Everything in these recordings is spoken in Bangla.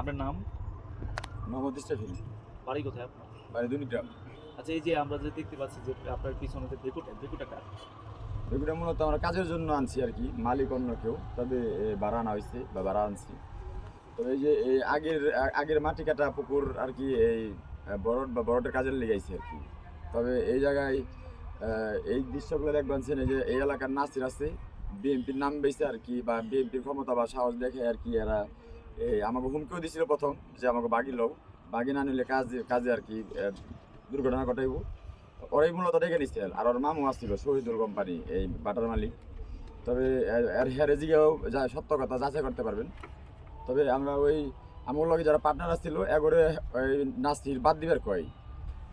আপনার নাম? মোহাম্মদ ইস্তাফিল বাড়ি কোথায় আপনার? বাড়ি দুনিগ্রাম। আচ্ছা এই যে আমরা যে দেখতে পাচ্ছি যে আপনার পিছনে যে ভেকুটা ভেকুটা কার? এগুলো মূলত আমরা কাজের জন্য আনছি আর কি মালিক অন্য কেউ তবে এ, ভাড়া আনা হয়েছে বা ভাড়া আনছি। তবে এই যে এই আগের আগের মাটি কাটা পুকুর আর কি এই বরড বা বরটের কাজের লেগেছে আর কি। তবে এই জায়গায় এই দৃশ্যগুলো দেখবেন এই যে এই এলাকার নাসির আছে বিএনপির নাম বেছে আর কি বা বিএনপির ক্ষমতা বা সাহস দেখে আর কি এরা আমাকে হুমকিও দিছিল প্রথম যে আমাকে বাগি লও বাগি না নিলে কাজে কাজে আর কি দুর্ঘটনা ঘটাইব। ওরাই মূলত ডেকে নিচ্ছে আর। ওর মামু আসছিল, শহীদুল কোম্পানি, এই বাটার মালিক। তবে এর- হেরে জিগেও যা সত্য কথা যাচাই করতে পারবেন। তবে আমরা ওই আমার লগে যারা পার্টনার আসছিল, এগরে ওই নাস্তির বাদ দিবার কয়।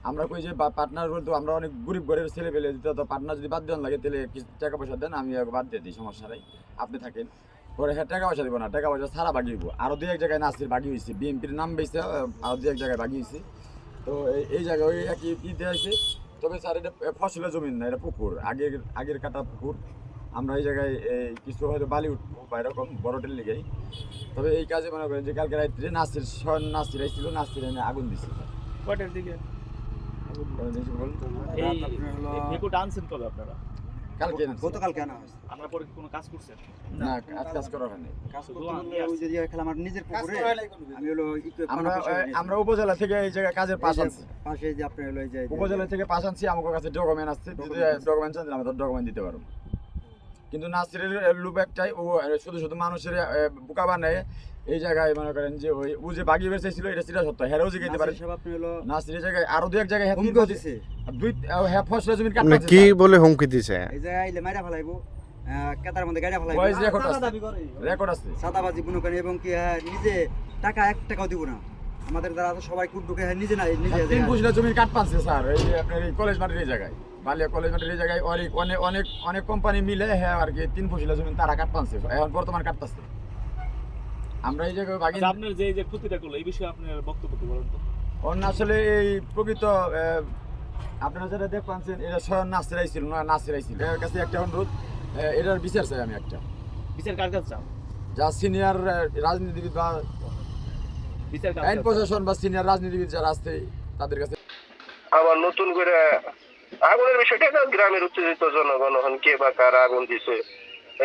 আমরা কই যে পার্টনার বলতে, আমরা অনেক গরিব ঘরের ছেলে পেলে দিতে তো পার্টনার যদি বাদ দেন লাগে, তাহলে কিছু টাকা পয়সা দেন, আমি বাদ দিয়ে দিই, সমস্যা নাই। আপনি থাকেন। পরে হ্যাঁ টাকা পয়সা দিব না টাকা পয়সা সারা বাগি দিব আরও দু এক জায়গায় নাস্তির বাগি হয়েছে বিএনপির নাম বেছে আরও দু এক জায়গায় বাগি হয়েছে তো এই- জায়গায় ওই একই দিতে আছে। তবে স্যার এটা ফসলের জমি না এটা পুকুর আগের আগের কাটা পুকুর। আমরা এই জায়গায় এই কিছু হয়তো বালি উঠবো বা এরকম বড়টের লেগেই। তবে এই কাজে মনে করেন যে কালকে রাত্রে নাসির স্বয়ং নাসির আইছিল নাসির এনে আগুন দিছিল কয়টার দিকে। এই আপনার? কালকে নাসির। গতকালকে আনা হয়েছে। আপনার পরে কোনো কাজ করছেন? না কাজ কাজ করা হয়নি। কাজ করতে খেলা আমার নিজের পুকুরে আমি হলো আমরা আমরা উপজেলা থেকে এই জায়গায় কাজের পাশ আনছি। পাশে যে আপনার হলো এই যে উপজেলা থেকে পাশ আনছি আমার কাছে ডকুমেন্ট আসছে। যদি ডকুমেন্ট চান আমরা ডকুমেন্ট দিতে পারব কিন্তু নাসিরের লুপ একটাই ও শুধু শুধু মানুষের বোকা বানায়। এই জায়গায় মনে করেন যে ওই ও যে বাগি বেঁচেছিল এটা সেটা সত্য হেরেও জিগাইতে পারে। আপনি নাসিরের জায়গায় আরও দু এক জায়গায় হ্যাঁ দুই হ্যাঁ ফসলের জমি আপনি কি বলে হুমকি দিছে? এই জায়গায় আইলে মাইরা ফেলাইবো আহ, কেতার মধ্যে গাড়ি ফেলাইবো। Voice record আছে। রেকর্ড আছে। সাদাবাজি বুনো এবং কি হ্যাঁ, নিজে টাকা এক টাকাও দিব না। আমাদের দ্বারা তো সবাই কুট ঢুকে হ্যাঁ, নিজে না নিজে তিন ফসলের জমির কাট পাচ্ছে স্যার। এই আপনার এই কলেজ মাঠের এই জায়গায় বালিয়া কলেজ মাঠের এই জায়গায় অনেক অনেক অনেক অনেক কোম্পানি মিলে হ্যাঁ আর কি তিন ফসলের জমি তারা কাট পাচ্ছে এখন বর্তমান কাটতেছে আমরা এই জায়গায় আচ্ছা, আপনার যে এই যে ক্ষতিটা করল এই বিষয়ে আপনার বক্তব্য কি বলেন তো? অন্য আসলে এই প্রকৃত আহ, আপনারা যারা দেখ পাচ্ছেন এটা স্বয়ং নাসিরাই ছিল না নাসিরাই ছিল এর কাছে একটা অনুরোধ এটার বিচার চাই আমি একটা। বিচার কার কাছে চান যা সিনিয়র রাজনীতিবিদ বা বিচার কার আইন প্রশাসন বা সিনিয়র রাজনীতিবিদ যারা আছে তাদের কাছে আবার নতুন করে আগুনের বিষয়টা গ্রামের উত্তেজিত জনগণ হন কে বা কারা আগুন দিছে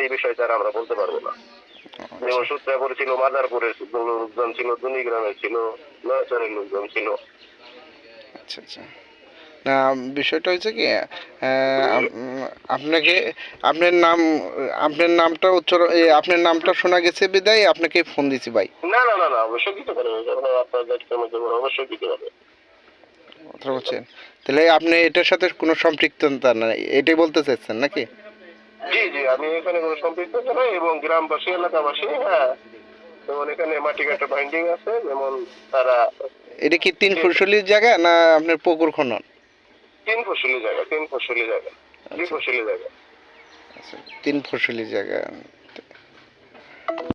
এই বিষয়টা আর আমরা বলতে পারব না। যেমন সূত্রাপুরে ছিল মাদারপুরের লোকজন ছিল দুনি গ্রামের ছিল নয়াচরের লোকজন ছিল। আচ্ছা আচ্ছা। না বিষয়টা হচ্ছে কি আপনাকে আপনার নাম আপনার নামটা উচ্চারণ আপনার নামটা শোনা গেছে বিদায় আপনাকে ফোন দিছি ভাই না না না না অবশ্যই দিতে পারবে আপনার দায়িত্বের মধ্যে অবশ্যই দিতে পারবে কথা বলছেন? তাহলে আপনি এটার সাথে কোনো সম্পৃক্ততা নাই এটাই বলতে চাইছেন নাকি? জি জি আমি এখানে কোনো সম্পৃক্ত নাই এবং গ্রামবাসী এলাকাবাসী হ্যাঁ যেমন এখানে মাটি কাটা বাইন্ডিং আছে যেমন তারা এটা কি তিন ফসলির জায়গা না আপনার পুকুর খনন? তিন ফসলি জায়গা তিন ফসলি জায়গা দুই ফসলি জায়গা। আচ্ছা তিন ফসলি জায়গা।